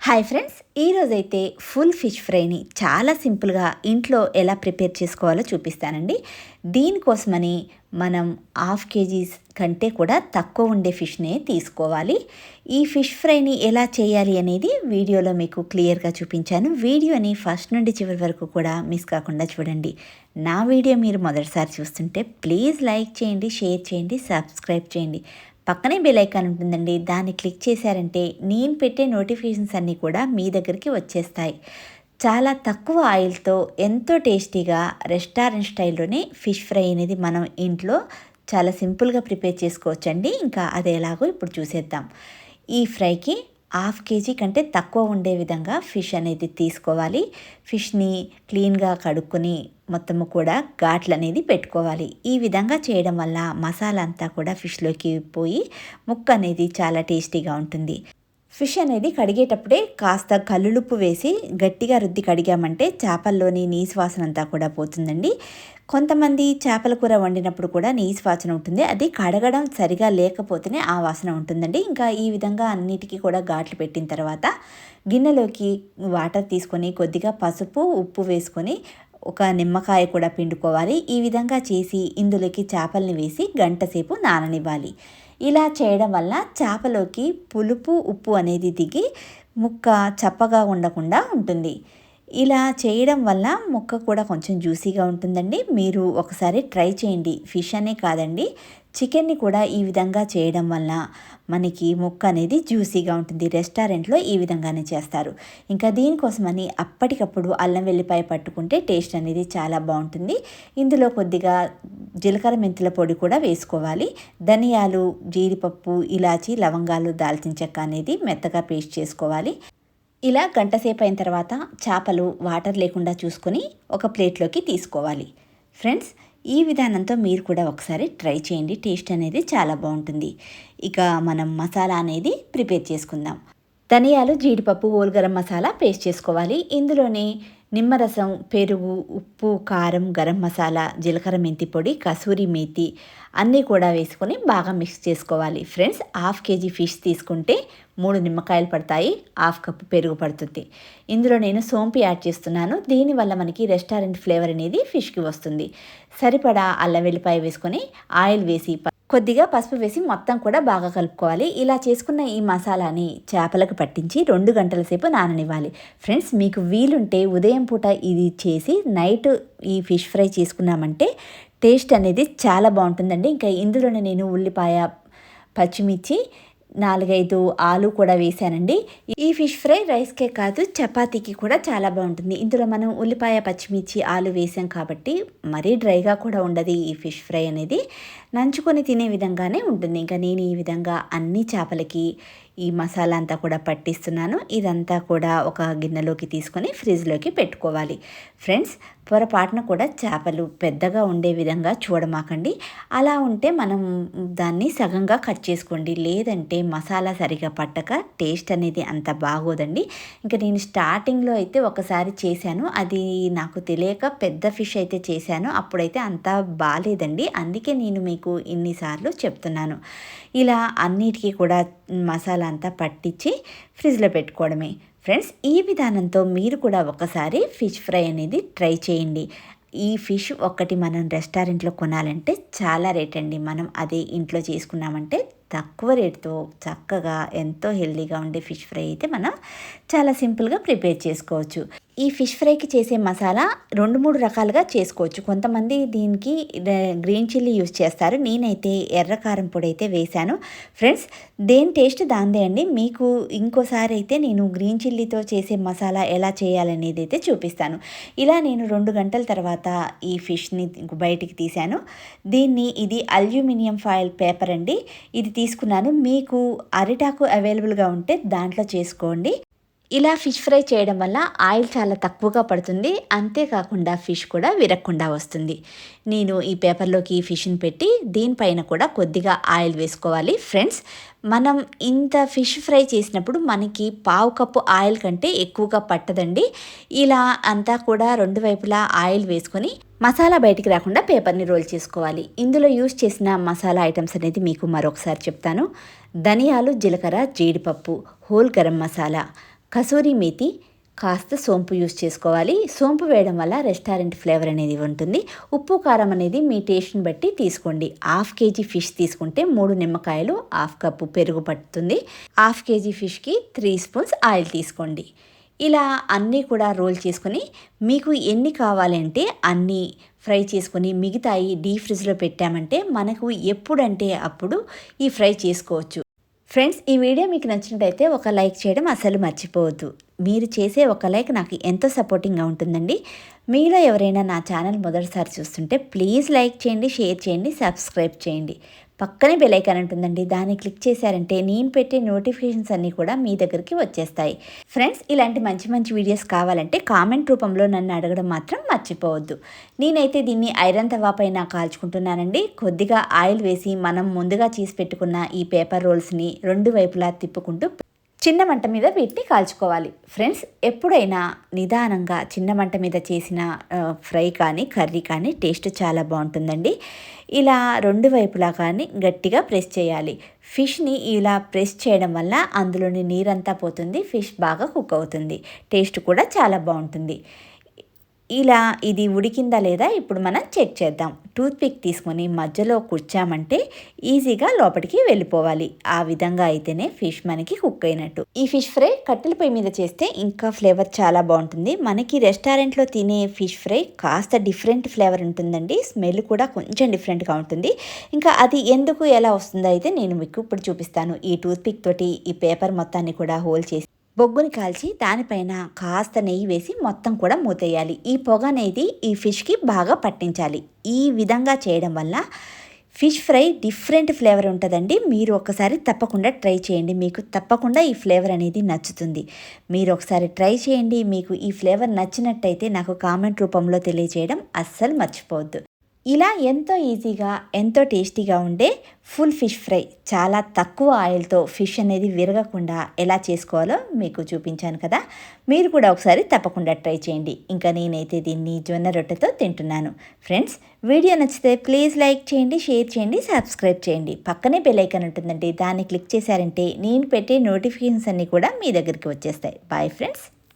Hi friends ఈరోజైతే full fish ఫ్రైని చాలా సింపుల్గా ఇంట్లో ఎలా ప్రిపేర్ చేసుకోవాలో చూపిస్తానండి. దీనికోసమని మనం హాఫ్ కేజీస్ కంటే కూడా తక్కువ ఉండే ఫిష్నే తీసుకోవాలి. ఈ ఫిష్ ఫ్రైని ఎలా చేయాలి అనేది వీడియోలో మీకు క్లియర్గా చూపించాను. వీడియోని ఫస్ట్ నుండి చివరి వరకు కూడా మిస్ కాకుండా చూడండి. నా వీడియో మీరు మొదటిసారి చూస్తుంటే ప్లీజ్ లైక్ చేయండి షేర్ చేయండి సబ్స్క్రైబ్ చేయండి. పక్కనే బెల్ ఐకాన్ ఉంటుందండి. దాన్ని క్లిక్ చేశారంటే నేను పెట్టే నోటిఫికేషన్స్ అన్నీ కూడా మీ దగ్గరికి వచ్చేస్తాయి. చాలా తక్కువ ఆయిల్తో ఎంతో టేస్టీగా రెస్టారెంట్ స్టైల్లోనే ఫిష్ ఫ్రై అనేది మనం ఇంట్లో చాలా సింపుల్గా ప్రిపేర్ చేసుకోవచ్చండి. ఇంకా అది ఎలాగో ఇప్పుడు చూసేద్దాం. ఈ ఫ్రైకి హాఫ్ కేజీ కంటే తక్కువ ఉండే విధంగా ఫిష్ అనేది తీసుకోవాలి. ఫిష్ని క్లీన్గా కడుక్కొని మొత్తము కూడా ఘాట్లు అనేది పెట్టుకోవాలి. ఈ విధంగా చేయడం వల్ల మసాలా అంతా కూడా ఫిష్లోకి పోయి ముక్క అనేది చాలా టేస్టీగా ఉంటుంది. ఫిష్ అనేది కడిగేటప్పుడే కాస్త కల్లులుప్పు వేసి గట్టిగా రుద్ది కడిగామంటే చేపల్లోని నీసు వాసన అంతా కూడా పోతుందండి. కొంతమంది చేపల కూర వండినప్పుడు కూడా నీసు వాసన ఉంటుంది. అది కడగడం సరిగా లేకపోతేనే ఆ వాసన ఉంటుందండి. ఇంకా ఈ విధంగా అన్నిటికీ కూడా ఘాట్లు పెట్టిన తర్వాత గిన్నెలోకి వాటర్ తీసుకొని కొద్దిగా పసుపు ఉప్పు వేసుకొని ఒక నిమ్మకాయ కూడా పిండుకోవాలి. ఈ విధంగా చేసి ఇందులోకి చేపల్ని వేసి గంట సేపు నాననివ్వాలి. ఇలా చేయడం వల్ల చేపలోకి పులుపు ఉప్పు అనేది దిగి ముక్క చప్పగా ఉండకుండా ఉంటుంది. ఇలా చేయడం వల్ల ముక్క కూడా కొంచెం జ్యూసీగా ఉంటుందండి. మీరు ఒకసారి ట్రై చేయండి. ఫిష్ అనే కాదండి. చికెన్ని కూడా ఈ విధంగా చేయడం వల్ల మనకి ముక్క అనేది జ్యూసీగా ఉంటుంది. రెస్టారెంట్లో ఈ విధంగానే చేస్తారు. ఇంకా దీనికోసమని అప్పటికప్పుడు అల్లం వెల్లిపాయ పట్టుకుంటే టేస్ట్ అనేది చాలా బాగుంటుంది. ఇందులో కొద్దిగా జీలకర్ర మెంతుల పొడి కూడా వేసుకోవాలి. ధనియాలు జీడిపప్పు ఇలాచి లవంగాలు దాల్చిన చెక్క అనేది మెత్తగా పేస్ట్ చేసుకోవాలి. ఇలా గంటసేపు అయిన తర్వాత చేపలు వాటర్ లేకుండా చూసుకొని ఒక ప్లేట్లోకి తీసుకోవాలి. ఫ్రెండ్స్ ఈ విధానంతో మీరు కూడా ఒకసారి ట్రై చేయండి. టేస్ట్ అనేది చాలా బాగుంటుంది. ఇక మనం మసాలా అనేది ప్రిపేర్ చేసుకుందాం. ధనియాలు జీడిపప్పు ఓల్గరం మసాలా పేస్ట్ చేసుకోవాలి. ఇందులోనే నిమ్మరసం పెరుగు ఉప్పు కారం గరం మసాలా జీలకర్ర మెంతి పొడి కసూరి మేతి అన్నీ కూడా వేసుకొని బాగా మిక్స్ చేసుకోవాలి. ఫ్రెండ్స్ హాఫ్ కేజీ ఫిష్ తీసుకుంటే మూడు నిమ్మకాయలు పడతాయి హాఫ్ కప్పు పెరుగు పడుతుంది. ఇందులో నేను సోంపు యాడ్ చేస్తున్నాను. దీనివల్ల మనకి రెస్టారెంట్ ఫ్లేవర్ అనేది ఫిష్కి వస్తుంది. సరిపడా అల్లం వెల్లిపాయ వేసుకొని ఆయిల్ వేసి కొద్దిగా పసుపు వేసి మొత్తం కూడా బాగా కలుపుకోవాలి. ఇలా చేసుకున్న ఈ మసాలాని చేపలకు పట్టించి రెండు గంటల సేపు నాననివ్వాలి. ఫ్రెండ్స్ మీకు వీలుంటే ఉదయం పూట ఇది చేసి నైట్ ఈ ఫిష్ ఫ్రై చేసుకున్నామంటే టేస్ట్ అనేది చాలా బాగుంటుందండి. ఇంకా ఇందులోనే నేను ఉల్లిపాయ పచ్చిమిర్చి నాలుగైదు ఆలు కూడా వేసానండి ఈ ఫిష్ ఫ్రై రైస్కే కాదు చపాతీకి కూడా చాలా బాగుంటుంది. ఇందులో మనం ఉల్లిపాయ పచ్చిమిర్చి ఆలు వేసాం కాబట్టి మరీ డ్రైగా కూడా ఉండదు ఈ ఫిష్ ఫ్రై అనేది. నంచుకొని తినే విధంగానే ఉంటుంది. ఇంకా నేను ఈ విధంగా అన్ని చేపలకి ఈ మసాలా అంతా కూడా పట్టిస్తున్నాను. ఇదంతా కూడా ఒక గిన్నెలోకి తీసుకొని ఫ్రిడ్జ్లోకి పెట్టుకోవాలి. ఫ్రెండ్స్ పొరపాటున కూడా చేపలు పెద్దగా ఉండే విధంగా చూడమాకండి. అలా ఉంటే మనం దాన్ని సగంగా కట్ చేసుకోండి. లేదంటే మసాలా సరిగా పట్టక టేస్ట్ అనేది అంత బాగోదండి. ఇంకా నేను స్టార్టింగ్లో అయితే ఒకసారి చేశాను. అది నాకు తెలియక పెద్ద ఫిష్ అయితే చేశాను. అప్పుడైతే అంత బాగాలేదండి అందుకే నేను మీకు ఇన్నిసార్లు చెప్తున్నాను. ఇలా అన్నిటికీ కూడా మసాలా అంతా పట్టించి ఫ్రిడ్జ్లో పెట్టుకోవడమే. ఫ్రెండ్స్ ఈ విధానంతో మీరు కూడా ఒకసారి ఫిష్ ఫ్రై అనేది ట్రై చేయండి. ఈ ఫిష్ ఒక్కటి మనం రెస్టారెంట్లో కొనాలంటే చాలా రేట్ అండి. మనం అదే ఇంట్లో చేసుకున్నామంటే తక్కువ రేటుతో చక్కగా ఎంతో హెల్దీగా ఉండే ఫిష్ ఫ్రై అయితే మనం చాలా సింపుల్గా ప్రిపేర్ చేసుకోవచ్చు. ఈ ఫిష్ ఫ్రైకి చేసే మసాలా రెండు మూడు రకాలుగా చేసుకోవచ్చు. కొంతమంది దీనికి గ్రీన్ చిల్లీ యూస్ చేస్తారు. నేనైతే ఎర్ర కారం పొడి అయితే వేశాను. ఫ్రెండ్స్ దేని టేస్ట్ దాందే అండి. మీకు ఇంకోసారి అయితే నేను గ్రీన్ చిల్లీతో చేసే మసాలా ఎలా చేయాలనేది అయితే చూపిస్తాను. ఇలా నేను రెండు గంటల తర్వాత ఈ ఫిష్ని బయటికి తీశాను. దీన్ని ఇది అల్యూమినియం ఫాయిల్ పేపర్ అండి. ఇది తీసుకున్నాను. మీకు అరిటాకు అవైలబుల్గా ఉంటే దాంట్లో చేసుకోండి. ఇలా ఫిష్ ఫ్రై చేయడం వల్ల ఆయిల్ చాలా తక్కువగా పడుతుంది. అంతేకాకుండా ఫిష్ కూడా విరక్కుండా వస్తుంది. నేను ఈ పేపర్లోకి ఫిష్ని పెట్టి దీనిపైన కూడా కొద్దిగా ఆయిల్ వేసుకోవాలి. ఫ్రెండ్స్ మనం ఇంత ఫిష్ ఫ్రై చేసినప్పుడు మనకి పావు కప్పు ఆయిల్ కంటే ఎక్కువగా పట్టదండి. ఇలా అంతా కూడా రెండు వైపులా ఆయిల్ వేసుకొని మసాలా బయటికి రాకుండా పేపర్ని రోల్ చేసుకోవాలి. ఇందులో యూజ్ చేసిన మసాలా ఐటమ్స్ అనేది మీకు మరొకసారి చెప్తాను. ధనియాలు జీలకర్ర జీడిపప్పు హోల్ గరం మసాలా. కసూరి మేతి కాస్త సోంపు యూస్ చేసుకోవాలి. సోంపు వేయడం వల్ల రెస్టారెంట్ ఫ్లేవర్ అనేది ఉంటుంది. ఉప్పు కారం అనేది మీ టేస్ట్ని బట్టి తీసుకోండి. హాఫ్ కేజీ ఫిష్ తీసుకుంటే మూడు నిమ్మకాయలు హాఫ్ కప్పు పెరుగు పట్టుతుంది. హాఫ్ కేజీ ఫిష్కి త్రీ స్పూన్స్ ఆయిల్ తీసుకోండి. ఇలా అన్నీ కూడా రోల్ చేసుకొని మీకు ఎన్ని కావాలంటే అన్నీ ఫ్రై చేసుకొని మిగతాయి డీ ఫ్రిడ్జ్లో పెట్టామంటే మనకు ఎప్పుడంటే అప్పుడు ఈ ఫ్రై చేసుకోవచ్చు. ఫ్రెండ్స్ ఈ వీడియో మీకు నచ్చినట్టయితే ఒక లైక్ చేయడం అసలు మర్చిపోవద్దు. మీరు చేసే ఒక లైక్ నాకు ఎంతో సపోర్టింగ్గా ఉంటుందండి. మీలో ఎవరైనా నా ఛానల్ మొదటిసారి చూస్తుంటే ప్లీజ్ లైక్ చేయండి షేర్ చేయండి సబ్స్క్రైబ్ చేయండి. పక్కనే బెలైకాన్ ఉంటుందండి. దాన్ని క్లిక్ చేశారంటే నేను పెట్టే నోటిఫికేషన్స్ అన్నీ కూడా మీ దగ్గరికి వచ్చేస్తాయి. ఫ్రెండ్స్ ఇలాంటి మంచి మంచి వీడియోస్ కావాలంటే కామెంట్ రూపంలో నన్ను అడగడం మాత్రం మర్చిపోవద్దు. నేనైతే దీన్ని ఐరన్ తవా పైన కాల్చుకుంటున్నానండి. కొద్దిగా ఆయిల్ వేసి మనం ముందుగా చేసి పెట్టుకున్న ఈ పేపర్ రోల్స్ని రెండు వైపులా తిప్పుకుంటూ చిన్న మంట మీద వీటిని కాల్చుకోవాలి. ఫ్రెండ్స్ ఎప్పుడైనా నిదానంగా చిన్న మంట మీద చేసిన ఫ్రై కానీ కర్రీ కానీ టేస్ట్ చాలా బాగుంటుందండి. ఇలా రెండు వైపులా కానీ గట్టిగా ప్రెస్ చేయాలి. ఫిష్ని ఇలా ప్రెస్ చేయడం వల్ల అందులోని నీరంతా పోతుంది ఫిష్ బాగా కుక్ అవుతుంది. టేస్ట్ కూడా చాలా బాగుంటుంది. ఇలా ఇది ఉడికిందా లేదా ఇప్పుడు మనం చెక్ చేద్దాం. టూత్పిక్ తీసుకొని మధ్యలో కూర్చామంటే ఈజీగా లోపలికి వెళ్ళిపోవాలి. ఆ విధంగా అయితేనే ఫిష్ మనకి కుక్ అయినట్టు. ఈ ఫిష్ ఫ్రై కట్టెల పొయ్యి మీద చేస్తే ఇంకా ఫ్లేవర్ చాలా బాగుంటుంది. మనకి రెస్టారెంట్లో తినే ఫిష్ ఫ్రై కాస్త డిఫరెంట్ ఫ్లేవర్ ఉంటుందండి. స్మెల్ కూడా కొంచెం డిఫరెంట్గా ఉంటుంది. ఇంకా అది ఎందుకు ఎలా వస్తుందో అయితే నేను మీకు ఇప్పుడు చూపిస్తాను. ఈ టూత్పిక్ తోటి ఈ పేపర్ మొత్తాన్ని కూడా హోల్ చేసి బొగ్గుని కాల్చి దానిపైన కాస్త నెయ్యి వేసి మొత్తం కూడా మూతేయాలి. ఈ పొగ అనేది ఈ ఫిష్కి బాగా పట్టించాలి. ఈ విధంగా చేయడం వల్ల ఫిష్ ఫ్రై డిఫరెంట్ ఫ్లేవర్ ఉంటుందండి. మీరు ఒకసారి తప్పకుండా ట్రై చేయండి. మీకు తప్పకుండా ఈ ఫ్లేవర్ అనేది నచ్చుతుంది. మీరు ఒకసారి ట్రై చేయండి. మీకు ఈ ఫ్లేవర్ నచ్చినట్టయితే నాకు కామెంట్ రూపంలో తెలియజేయడం అస్సలు మర్చిపోవద్దు. ఇలా ఎంతో ఈజీగా ఎంతో టేస్టీగా ఉండే ఫుల్ ఫిష్ ఫ్రై చాలా తక్కువ ఆయిల్తో ఫిష్ అనేది విరగకుండా ఎలా చేసుకోవాలో మీకు చూపించాను కదా. మీరు కూడా ఒకసారి తప్పకుండా ట్రై చేయండి. ఇంకా నేనైతే దీన్ని జొన్న రొట్టెతో తింటున్నాను. ఫ్రెండ్స్ వీడియో నచ్చితే ప్లీజ్ లైక్ చేయండి షేర్ చేయండి సబ్స్క్రైబ్ చేయండి. పక్కనే బెల్లైకన్ ఉంటుందండి దాన్ని క్లిక్ చేశారంటే నేను పెట్టే నోటిఫికేషన్స్ అన్నీ కూడా మీ దగ్గరికి వచ్చేస్తాయి. Bye friends.